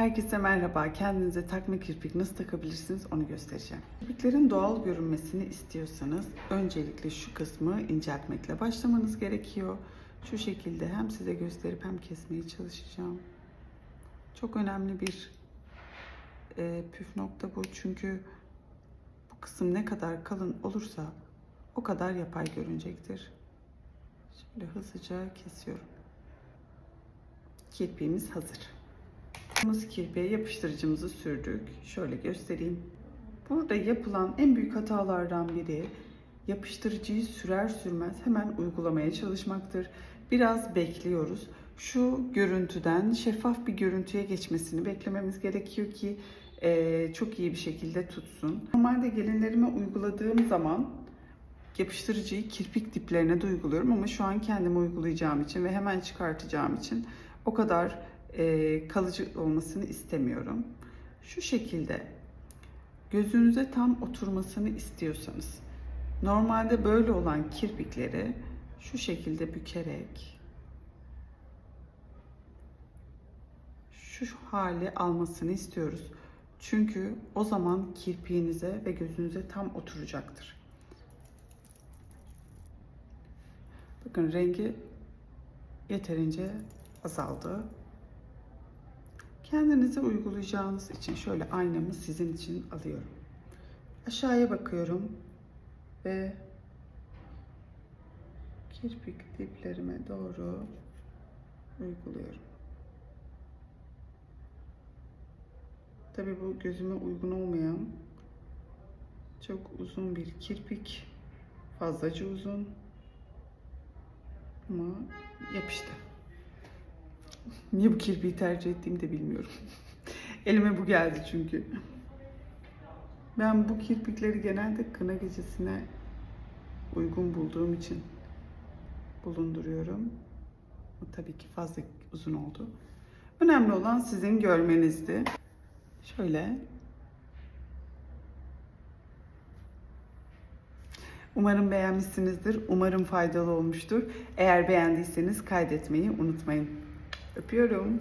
Herkese merhaba. Kendinize takma kirpik nasıl takabilirsiniz onu göstereceğim. Kirpiklerin doğal görünmesini istiyorsanız öncelikle şu kısmı inceltmekle başlamanız gerekiyor. Şu şekilde hem size gösterip hem kesmeye çalışacağım. Çok önemli bir e, püf nokta bu çünkü bu kısım ne kadar kalın olursa o kadar yapay görünecektir. Şöyle hızlıca kesiyorum. Kirpiğimiz hazır. Yaptığımız kirpiğe yapıştırıcımızı sürdük. Şöyle göstereyim. Burada yapılan en büyük hatalardan biri yapıştırıcıyı sürer sürmez hemen uygulamaya çalışmaktır. Biraz bekliyoruz. Şu görüntüden şeffaf bir görüntüye geçmesini beklememiz gerekiyor ki eee, çok iyi bir şekilde tutsun. Normalde gelinlerime uyguladığım zaman yapıştırıcıyı kirpik diplerine de uyguluyorum ama şu an kendime uygulayacağım için ve hemen çıkartacağım için o kadar e, kalıcı olmasını istemiyorum. Şu şekilde gözünüze tam oturmasını istiyorsanız normalde böyle olan kirpikleri şu şekilde bükerek şu hali almasını istiyoruz. Çünkü o zaman kirpiğinize ve gözünüze tam oturacaktır. Bakın rengi yeterince azaldı. Kendinize uygulayacağınız için şöyle aynamı sizin için alıyorum. Aşağıya bakıyorum ve kirpik diplerime doğru uyguluyorum. Tabii bu gözüme uygun olmayan çok uzun bir kirpik. Fazlaca uzun. Ama yapıştı. Niye bu kirpiği tercih ettiğimi de bilmiyorum. Elime bu geldi çünkü. Ben bu kirpikleri genelde kına gecesine uygun bulduğum için bulunduruyorum. Bu tabii ki fazla uzun oldu. Önemli olan sizin görmenizdi. Şöyle. Umarım beğenmişsinizdir. Umarım faydalı olmuştur. Eğer beğendiyseniz kaydetmeyi unutmayın. Öpüyorum.